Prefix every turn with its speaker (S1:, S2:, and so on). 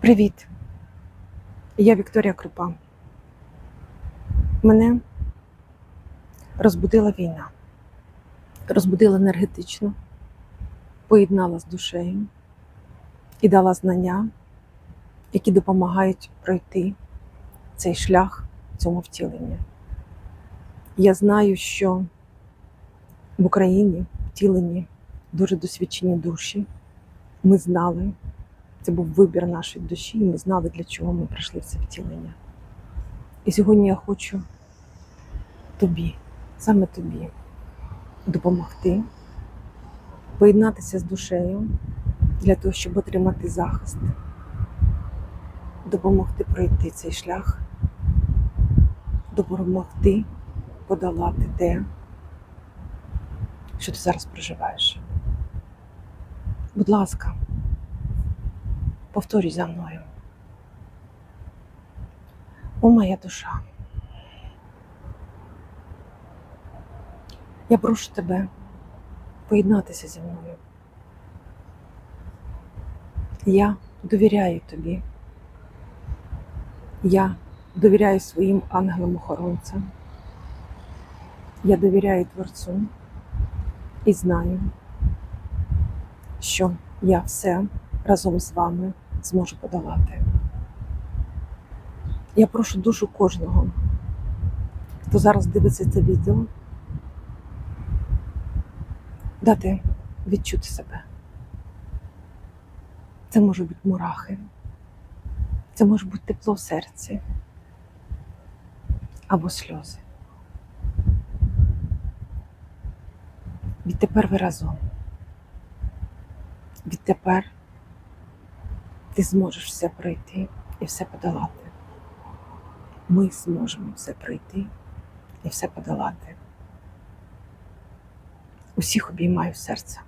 S1: Привіт! Я Вікторія Крупа. Мене розбудила війна. Розбудила енергетично, поєднала з душею і дала знання, які допомагають пройти цей шлях цьому втіленню. Я знаю, що в Україні втілені дуже досвідчені душі. Ми знали, це був вибір нашої душі, і ми знали, для чого ми прийшли в це втілення. І сьогодні я хочу тобі, саме тобі, допомогти, поєднатися з душею для того, щоб отримати захист, допомогти пройти цей шлях, допомогти подолати те, що ти зараз проживаєш. Будь ласка, повторюй за мною. О моя душа. Я прошу тебе поєднатися зі мною. Я довіряю тобі. Я довіряю своїм ангелам-охоронцям. Я довіряю Творцю і знаю, що я все разом з вами зможу подолати. Я прошу душу кожного, хто зараз дивиться це відео, дати відчути себе. Це можуть бути мурахи, це може бути тепло в серці або сльози. Відтепер ви разом. Відтепер ти зможеш все пройти і все подолати. Ми зможемо все пройти і все подолати. Усіх обіймаю серце.